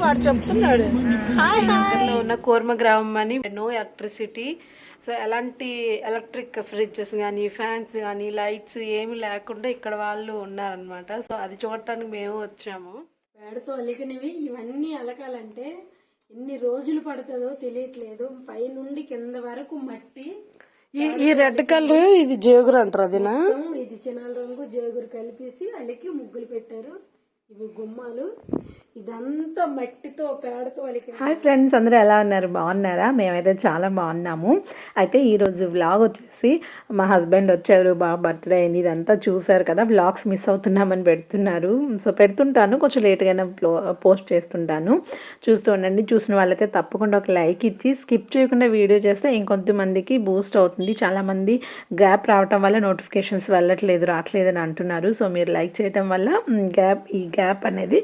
వాడు చెప్తున్నాడు. ఉన్న కోర్మ గ్రామం అని. No electricity. సో ఎలాంటి ఎలక్ట్రిక్ ఫ్రిడ్జెస్ కానీ ఫ్యాన్స్ కానీ లైట్స్ ఏమి లేకుండా ఇక్కడ వాళ్ళు ఉన్నారనమాట సో అది చూడటానికి మేము వచ్చాము. పేడతో అలికినవి ఇవన్నీ అలకాలంటే ఎన్ని రోజులు పడుతుందో తెలియట్లేదు. పైనుండి కింద వరకు మట్టి. ఈ ఈ రెడ్ కలర్ ఇది జేగురు అంటారు అదినా? మొత్తం ఇది చినాల రంగు జేగురు కలిపేసి అలికి ముగ్గులు పెట్టారు. ఇవి గుమ్మాలు. ఇదంతా మట్టితో పేడతో హాయ్ ఫ్రెండ్స్ అందరూ ఎలా ఉన్నారు? బాగున్నారా? మేమైతే చాలా బాగున్నాము. అయితే ఈరోజు వ్లాగ్ వచ్చేసి మా హస్బెండ్ వచ్చారు బాగా బర్త్డే అయింది ఇదంతా చూసారు కదా వ్లాగ్స్ మిస్ అవుతున్నామని పెడుతున్నారు. సో పెడుతుంటాను కొంచెం లేట్గానే పోస్ట్ చేస్తుంటాను. చూస్తూ ఉండండి చూసిన వాళ్ళైతే తప్పకుండా ఒక లైక్ ఇచ్చి స్కిప్ చేయకుండా వీడియో చేస్తే ఇంకొంతమందికి బూస్ట్ అవుతుంది. చాలామంది గ్యాప్ రావటం వల్ల నోటిఫికేషన్స్ వెళ్ళట్లేదు రావట్లేదు అని అంటున్నారు. సో మీరు లైక్ చేయటం వల్ల గ్యాప్ ఈ గ్యాప్ అనేది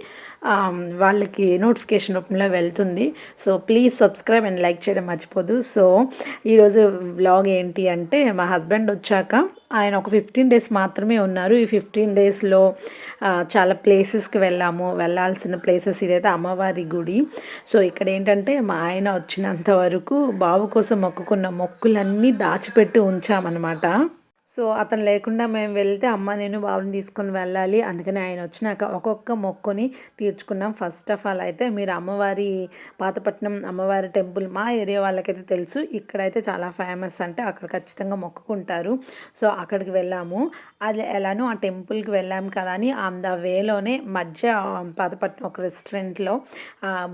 వాళ్ళకి నోటిఫికేషన్ రూపంలో వెళ్తుంది. So please subscribe and like చేయడం మర్చిపోదు. సో ఈరోజు బ్లాగ్ ఏంటి అంటే మా హస్బెండ్ వచ్చాక ఆయన ఒక ఫిఫ్టీన్ డేస్ మాత్రమే ఉన్నారు. ఈ ఫిఫ్టీన్ డేస్లో చాలా ప్లేసెస్కి వెళ్ళాము. వెళ్ళాల్సిన ప్లేసెస్ ఇదైతే అమ్మవారి గుడి. సో ఇక్కడ ఏంటంటే మా ఆయన వచ్చినంత వరకు బాబు కోసం మొక్కుకున్న మొక్కులన్నీ దాచిపెట్టి ఉంచామన్నమాట. సో అతను లేకుండా మేము వెళ్తే అమ్మ నేను బాబుని తీసుకొని వెళ్ళాలి. అందుకని ఆయన వచ్చినాక ఒక్కొక్క మొక్కుని తీర్చుకున్నాం. ఫస్ట్ ఆఫ్ ఆల్ అయితే మీరు అమ్మవారి పాతపట్నం అమ్మవారి టెంపుల్ మా ఏరియా వాళ్ళకైతే తెలుసు. ఇక్కడైతే చాలా ఫేమస్ అంటే అక్కడ ఖచ్చితంగా మొక్కుకుంటారు. సో అక్కడికి వెళ్ళాము. అది ఎలానో ఆ టెంపుల్కి వెళ్ళాము కదా అని ఆన్ ద వేలోనే మధ్య పాతపట్నం ఒక రెస్టారెంట్లో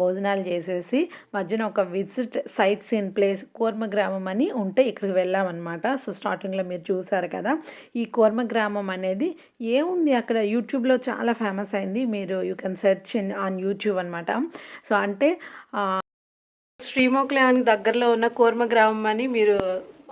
భోజనాలు చేసేసి మధ్యన ఒక విజిట్ సైట్ సీన్ ప్లేస్ కూర్మ గ్రామం అని ఉంటే ఇక్కడికి వెళ్ళామన్నమాట. సో స్టార్టింగ్లో మీరు చూసారు కదా? ఈ కోర్మ గ్రామం అనేది ఏముంది అక్కడ? యూట్యూబ్లో చాలా ఫేమస్ అయింది. మీరు you can search in on YouTube అనమాట సో అంటే ఆ, శ్రీమోక్లయానికి దగ్గరలో ఉన్న కోర్మ గ్రామం అని మీరు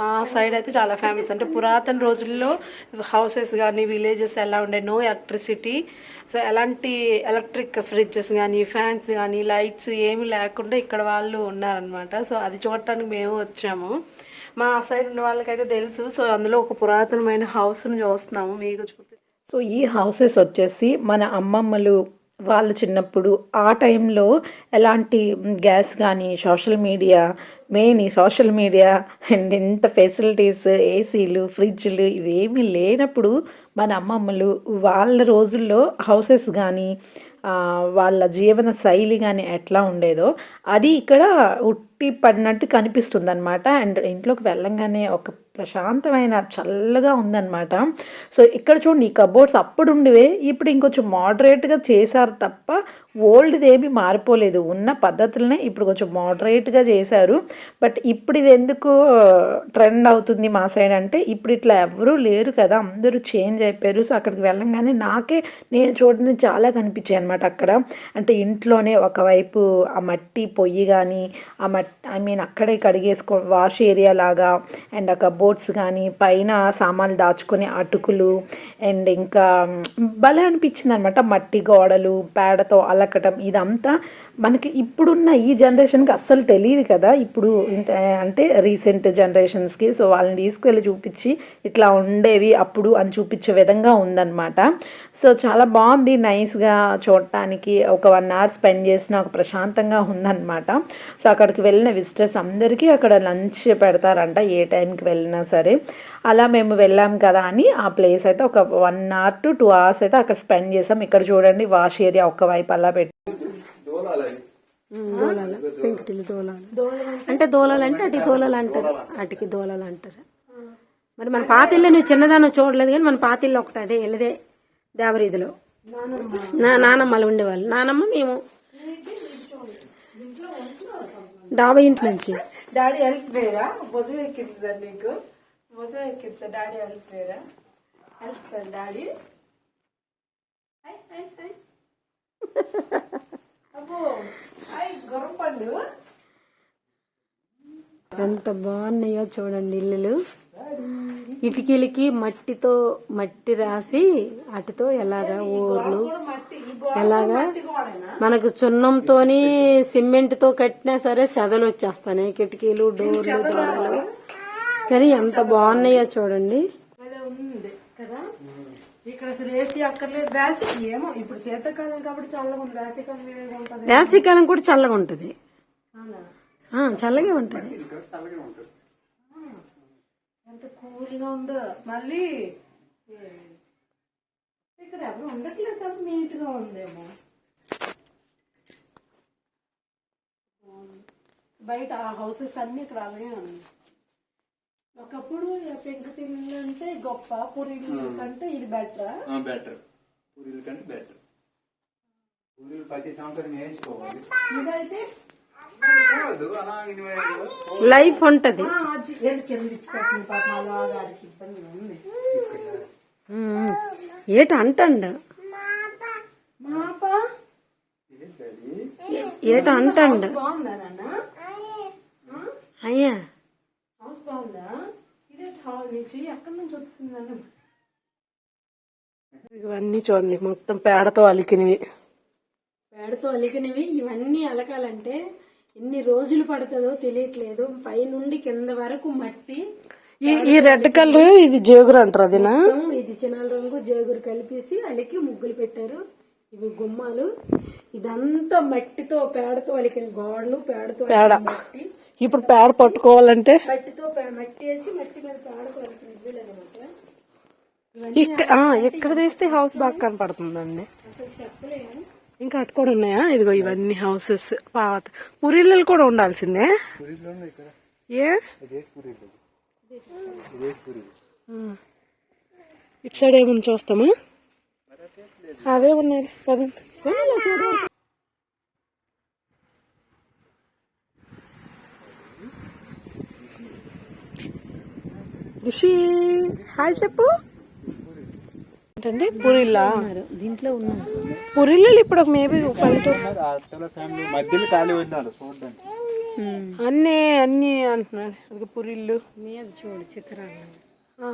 ఆ సైడ్ అయితే చాలా ఫేమస్. అంటే పురాతన రోజుల్లో హౌసెస్ కానీ విలేజెస్ ఎలా ఉండే? No electricity. సో ఎలాంటి ఎలక్ట్రిక్ ఫ్రిడ్జెస్ కానీ ఫ్యాన్స్ కానీ లైట్స్ ఏమి లేకుండా ఇక్కడ వాళ్ళు ఉన్నారనమాట సో అది చూడటానికి మేము వచ్చాము. మా సైడ్ ఉన్న వాళ్ళకైతే తెలుసు. సో అందులో ఒక పురాతనమైన హౌస్ను చూస్తున్నాము. మీకు చూపి సో ఈ హౌసెస్ వచ్చేసి మన అమ్మమ్మలు వాళ్ళు చిన్నప్పుడు ఆ టైంలో ఎలాంటి గ్యాస్ కానీ సోషల్ మీడియా మెయిన్ ఈ సోషల్ మీడియా అండ్ ఇంత ఫెసిలిటీస్ ఏసీలు ఫ్రిడ్జ్లు ఇవేమీ లేనప్పుడు మన అమ్మమ్మలు వాళ్ళ రోజుల్లో హౌసెస్ కానీ వాళ్ళ జీవన శైలి కానీ ఎట్లా ఉండేదో అది ఇక్కడ ఉట్టి పడినట్టు కనిపిస్తుంది అనమాట అండ్ ఇంట్లోకి వెళ్ళంగానే ఒక ప్రశాంతమైన చల్లగా ఉందన్నమాట. సో ఇక్కడ చూడండి ఈ కబోర్డ్స్ అప్పుడు ఉండేవే ఇప్పుడు ఇంకొంచెం మోడరేట్గా చేశారు తప్ప ఓల్డ్ది ఏమీ మారిపోలేదు. ఉన్న పద్ధతులనే ఇప్పుడు కొంచెం మోడరేట్గా చేశారు. బట్ ఇప్పుడు ఇది ఎందుకు ట్రెండ్ అవుతుంది మా సైడ్ అంటే ఇప్పుడు ఇట్లా ఎవరూ లేరు కదా అందరూ చేంజ్ అయిపోయారు. సో అక్కడికి వెళ్ళంగానే నాకే నేను చూడని చాలా కనిపించాయి అనమాట అక్కడ. అంటే ఇంట్లోనే ఒకవైపు ఆ మట్టి పొయ్యి కానీ ఆ మట్టి ఐ మీన్ అక్కడే కడిగేసుకో వాష్ ఏరియా లాగా అండ్ ఆ కబోర్డ్ కోట్స్ కానీ పైన సామాన్లు దాచుకునే అటుకులు అండ్ ఇంకా భలే అనిపించింది అనమాట మట్టి గోడలు పేడతో అలకటం ఇదంతా మనకి ఇప్పుడున్న ఈ జనరేషన్కి అస్సలు తెలియదు కదా. ఇప్పుడు అంటే రీసెంట్ జనరేషన్స్కి సో వాళ్ళని తీసుకువెళ్ళి చూపించి ఇట్లా ఉండేవి అప్పుడు అని చూపించే విధంగా ఉందన్నమాట. సో చాలా బాగుంది నైస్గా చూడటానికి. ఒక వన్ అవర్ స్పెండ్ చేసిన ఒక ప్రశాంతంగా ఉందన్నమాట. సో అక్కడికి వెళ్ళిన విజిటర్స్ అందరికీ అక్కడ లంచ్ పెడతారంట ఏ టైంకి వెళ్ళిన సరే అలా మేము వెళ్ళాం కదా అని ఆ ప్లేస్ అయితే ఒక one hour to two hours అయితే అక్కడ స్పెండ్ చేసాం. ఇక్కడ చూడండి వాష్ ఏరియా ఒక్కవైపు అలా పెట్టి. దోలాలు. పెంకుటిల్లు దోలాలు. అంటే దోలాలు అంటే అటు దోలాలు అంటారు. అటుకి దోలాలు అంటారు. మరి మన పాతిల్లు నువ్వు చిన్నదాన్ని చూడలేదు కానీ మన పాతిల్లు ఒకటి అదే వెళ్ళదే దేవరీదిలో నా నానమ్మలు ఉండేవాళ్ళు. నానమ్మ మేము డాబా నుంచి. డాడీ అలసిపోయారా? భుజం ఎక్కింది సార్ నీకు అలసిపోయారా? అలసిపోయారు. డాడీ? హాయ్ హాయ్ హాయ్ అబ్బో గొర్రపండు ఎంత బాగున్నాయో చూడండి ఇల్లులు. ఇటుకలకి మట్టితో మట్టి రాసి అటుతో ఎలాగా ఊర్లు ఎలాగా మనకు సున్నంతోని సిమెంట్తో కట్టినా సరే చెదలు వచ్చేస్తాయి. కిటికీలు డోర్లు దోరలు కానీ ఎంత బాగున్నాయో చూడండి. కదా? ఇక్కడ అసలు ఏసీ అక్కర్లేదు. బ్యాసి ఏమో ఇప్పుడు శీతాకాలం కాబట్టి చల్లగా ఉంది. వేసవికాలం వేడిగా ఉంటుంది. వేసవికాలం కూడా చల్లగా ఉంటుంది. చల్లగే ఉంటుంది. ఎంత కూల్గా ఉందో. మళ్ళీ ఇక్కడ ఎవరు ఉండట్లేదు కాబట్టి నీట్గా ఉందేమో. బయట ఆ హౌసెస్ అన్ని ఇక్కడ అలాగే ఉన్నాయి. ఒకప్పుడు పెంకుటిల్లు అంటే గొప్ప పూరిల్లు కంటే ఇది బెటరా బెటర్ పూరీల కంటే బెటర్ పూరీలు ప్రతి సంవత్సరం వేసుకోవాలి ఇదైతే లైఫ్ ఉంటది. ఏట అంటండు? మాప? ఏట అంటండు? బాగుందా నాన్న? అయ్యా. బాగుందా? ఇదే హౌస్ నీ చెయ్యి ఎక్కడి నుంచి ఇవన్నీ చూడండి మొత్తం పేడతో అలికినవి. పేడతో అలికినవి ఇవన్నీ అలకాలంటే ఎన్ని రోజులు పడుతుందో తెలియట్లేదు. పైనుండి కింద వరకు మట్టి ఈ ఈ రెడ్ కలర్ ఇది జేగురు అంటారు అదినా? మొత్తం ఇది చినాల రంగు జేగురు కలిపేసి అలికి ముగ్గులు పెట్టారు. ఇవి గుమ్మాలు. ఇదంతా మట్టితో పేడతో అలికిన గోడలు పేడతో పేడ. ఇప్పుడు పేడ పట్టుకోవాలంటే ఇక్కడ తీస్తే హౌస్ బాగా కనపడుతుందండి. ఇంకా అటు కూడా ఉన్నాయా? ఇదిగో ఇవన్నీ హౌసెస్ పాత. పూరిళ్ళు కూడా ఉండాల్సిందే. ఏ. ఇటు సైడ్ ఏముంది చూస్తామా? అవే ఉన్నాయి పదండి రిషి హాయ్ చెప్పు. ఏంటండి? పూరిల్లా? దీంట్లో ఉన్నారు పూరిళ్ళు ఇప్పుడు మేబీ అన్నీ అన్నీ అంటున్నాడు అది పురిళ్ళు మీద చూడు చిత్రాలు. ఆ,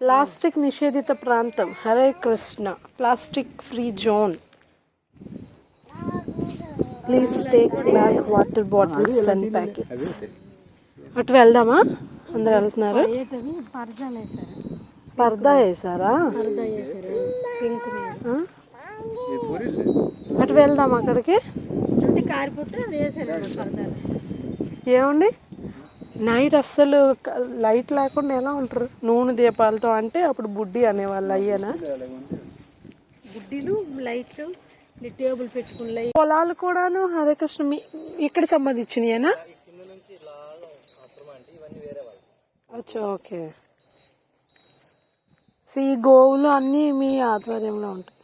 ప్లాస్టిక్ నిషేధిత ప్రాంతం. Hare Krishna. Plastic free zone. Please take back water bottles and packet అటు వెళ్దామా? అందరు వెళ్తున్నారు? పర్దా వేసారా అటు వెళ్దాం అక్కడికి. ఏమండి? నైట్ అస్సలు లైట్ లేకుండా ఎలా ఉంటారు? నూనె దీపాలతో అంటే అప్పుడు బుడ్డి అనేవాళ్ళు అయ్యానా? గుడ్డీలు లైట్లు టేబుల్ పెట్టుకుని పొలాలు కూడాను హరే కృష్ణ ఇక్కడ సంబంధించినయేనా? అచ్చా ఓకే. సో ఈ గోవులు అన్నీ మీ ఆధ్వర్యంలో ఉంటాయి.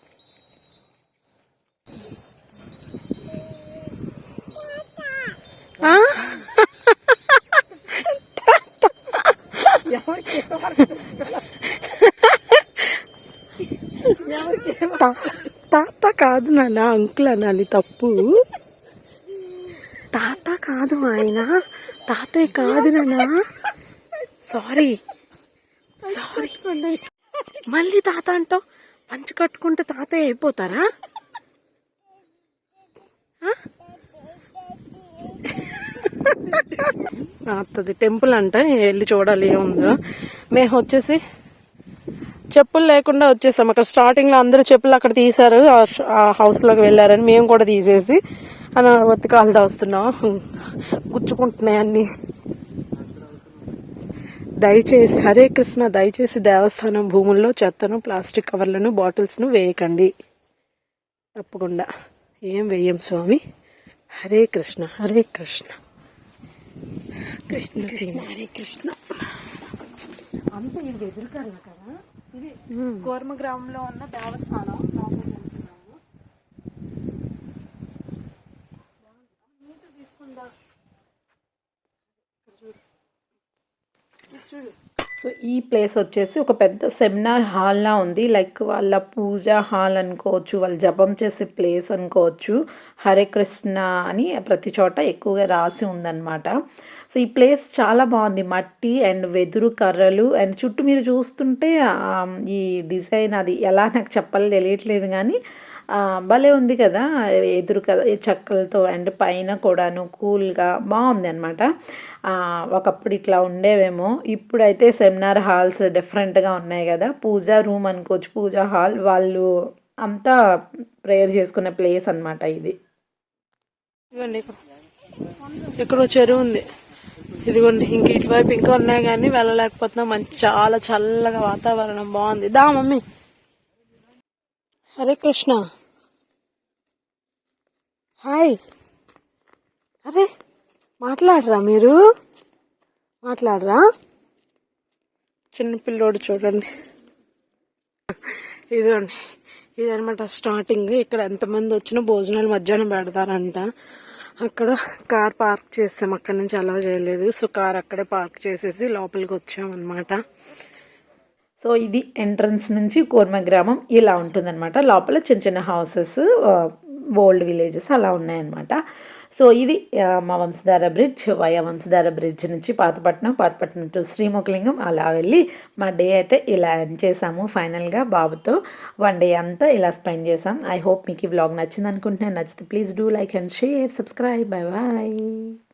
తాత కాదు నాన్న అంకుల్ అనాలి తప్పు. తాత కాదు ఆయన. తాతయ్య కాదు నాన్న. సారీ. సారీ. మళ్ళీ తాత అంటావు పంచి కట్టుకుంటే తాతయ్య అయిపోతారా? అత్తది టెంపుల్ అంట వెళ్ళి చూడాలి ఏముందో. మేము వచ్చేసి చెప్పులు లేకుండా వచ్చేసాం. అక్కడ స్టార్టింగ్లో అందరూ చెప్పులు అక్కడ తీశారు. ఆ హౌస్లోకి వెళ్ళారని మేము కూడా తీసేసి అని ఒత్తికాలు దాస్తున్నాం గుచ్చుకుంటున్నాయి అన్నీ. దయచేసి హరే కృష్ణ దయచేసి దేవస్థానం భూముల్లో చెత్తను ప్లాస్టిక్ కవర్లను బాటిల్స్ను వేయకండి. తప్పకుండా. ఏం వేయం స్వామి? హరే కృష్ణ హరే కృష్ణ. కృష్ణ కృష్ణ హరే కృష్ణ. అంతా ఇది ఎదురుకారు కదా. ఇది కోర్మ గ్రామంలో ఉన్న దేవస్థానం. తీసుకుందా? సో ఈ ప్లేస్ వచ్చేసి ఒక పెద్ద సెమినార్ హాల్లా ఉంది. లైక్ వాళ్ళ పూజ హాల్ అనుకోవచ్చు వాళ్ళు జపం చేసే ప్లేస్ అనుకోవచ్చు. హరే కృష్ణ అని ప్రతి చోట ఎక్కువగా రాసి ఉందన్నమాట. సో ఈ ప్లేస్ చాలా బాగుంది. మట్టి అండ్ వెదురు కర్రలు అండ్ చుట్టూ మీరు చూస్తుంటే ఈ డిజైన్ అది ఎలా నాకు చెప్పాలి తెలియట్లేదు కానీ భలే ఉంది కదా ఎదురు కదా చెక్కలతో అండ్ పైన కూడాను కూల్గా బాగుంది అనమాట ఒకప్పుడు ఇట్లా ఉండేవేమో ఇప్పుడైతే సెమినార్ హాల్స్ డిఫరెంట్గా ఉన్నాయి కదా. పూజా రూమ్ అనుకోవచ్చు పూజా హాల్ వాళ్ళు అంతా ప్రేయర్ చేసుకునే ప్లేస్ అన్నమాట ఇది. ఇదిగోండి ఇక్కడ. ఇక్కడ చెరువు ఉంది. ఇదిగోండి ఇంక ఇటువైపు ఇంకా ఉన్నాయి కానీ వెళ్ళలేకపోతున్నాం. మంచి చాలా చల్లగా వాతావరణం బాగుంది. దా మమ్మీ. హరే కృష్ణ. హాయ్. అరే మాట్లాడరా మీరు? మాట్లాడరా? చిన్న పిల్లోడు చూడండి. ఇదిగోండి. ఇదనమాట స్టార్టింగ్. ఇక్కడ ఎంతమంది వచ్చినా భోజనాలు మధ్యాహ్నం పెడతారంట. అక్కడ కార్ పార్క్ చేసాం. అక్కడ నుంచి అలౌ చేయలేదు. సో కార్ అక్కడే పార్క్ చేసేసి లోపలికి వచ్చామన్నమాట. సో ఇది ఎంట్రన్స్ నుంచి కూర్మ గ్రామం ఇలా ఉంటుందన్నమాట. లోపల చిన్న చిన్న హౌసెస్ ఓల్డ్ విలేజెస్ అలా ఉన్నాయన్నమాట. సో ఇది మా Vamsadhara bridge via Vamsadhara bridge నుంచి పాతపట్నం పాతపట్నం టు శ్రీముఖలింగం అలా వెళ్ళి మా డే అయితే ఇలా ఎండ్ చేసాము. ఫైనల్గా బాబుతో వన్ డే అంతా ఇలా స్పెండ్ చేసాం. ఐ హోప్ మీకు ఈ వ్లాగ్ నచ్చింది అనుకుంటున్నాను నచ్చితే please do like and share subscribe bye bye